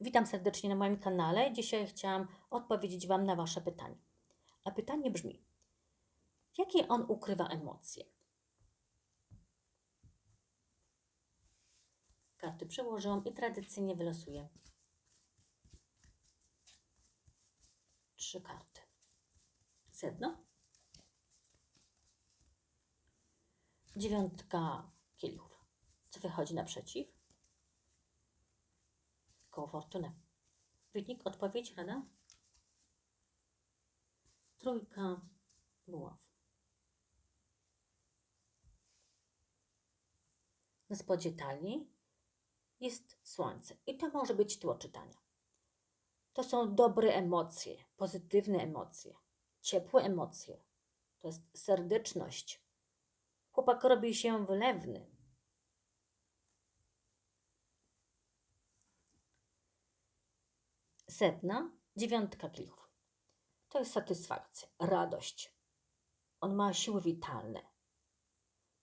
Witam serdecznie na moim kanale. Dzisiaj chciałam odpowiedzieć Wam na Wasze pytanie. A pytanie brzmi: jakie on ukrywa emocje? Karty przełożyłam i tradycyjnie wylosuję trzy karty. Sedno, dziewiątka kielichów. Co wychodzi naprzeciw? Koło fortuny. Wynik, odpowiedź, rada? Trójka buław. Na spodzie talii jest słońce i to może być tło czytania. To są dobre emocje, pozytywne emocje, ciepłe emocje. To jest serdeczność. Chłopak robi się wylewny. Sedna, dziewiątka klichów. To jest satysfakcja, radość. On ma siły witalne.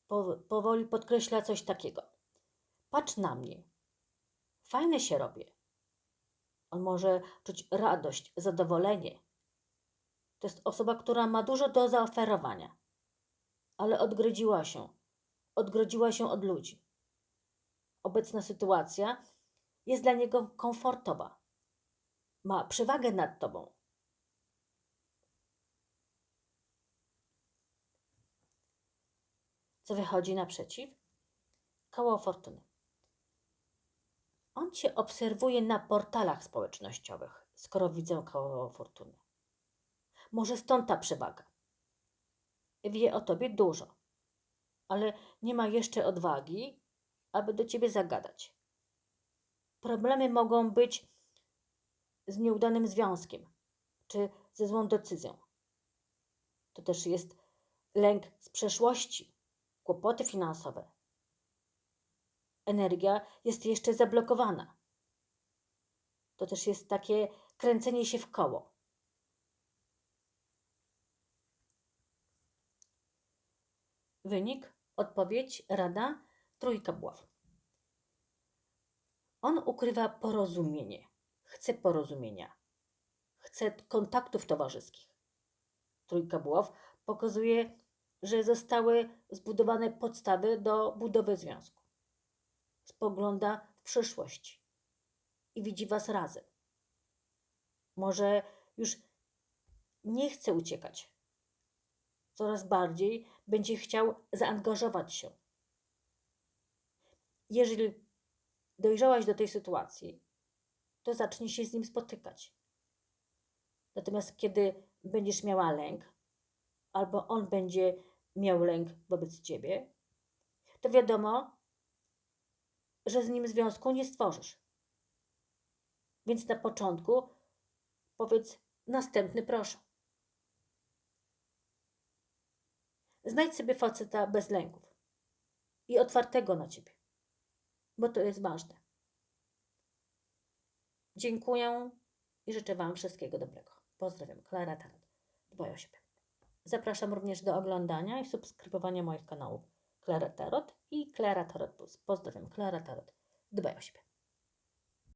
Po, powoli podkreśla coś takiego. Patrz na mnie. Fajne się robię. On może czuć radość, zadowolenie. To jest osoba, która ma dużo do zaoferowania, ale odgrodziła się. Odgrodziła się od ludzi. Obecna sytuacja jest dla niego komfortowa. Ma przewagę nad tobą. Co wychodzi naprzeciw? Koło fortuny. On cię obserwuje na portalach społecznościowych, skoro widzę koło fortuny. Może stąd ta przewaga. Wie o tobie dużo, ale nie ma jeszcze odwagi, aby do ciebie zagadać. Problemy mogą być z nieudanym związkiem czy ze złą decyzją. To też jest lęk z przeszłości, kłopoty finansowe. Energia jest jeszcze zablokowana. To też jest takie kręcenie się w koło. Wynik, odpowiedź, rada, trójka buław. On ukrywa porozumienie, chce porozumienia, chce kontaktów towarzyskich. Trójka buław pokazuje, że zostały zbudowane podstawy do budowy związku. Spogląda w przyszłość i widzi Was razem. Może już nie chce uciekać. Coraz bardziej będzie chciał zaangażować się. Jeżeli dojrzałaś do tej sytuacji, to zacznij się z nim spotykać. Natomiast kiedy będziesz miała lęk, albo on będzie miał lęk wobec ciebie, to wiadomo, że z nim związku nie stworzysz. Więc na początku powiedz następny proszę. Znajdź sobie faceta bez lęków i otwartego na ciebie, bo to jest ważne. Dziękuję i życzę Wam wszystkiego dobrego. Pozdrawiam, Klara Tarot. Dbaj o siebie. Zapraszam również do oglądania i subskrybowania moich kanałów Klara Tarot i Klara Tarot Plus. Pozdrawiam, Klara Tarot. Dbaj o siebie.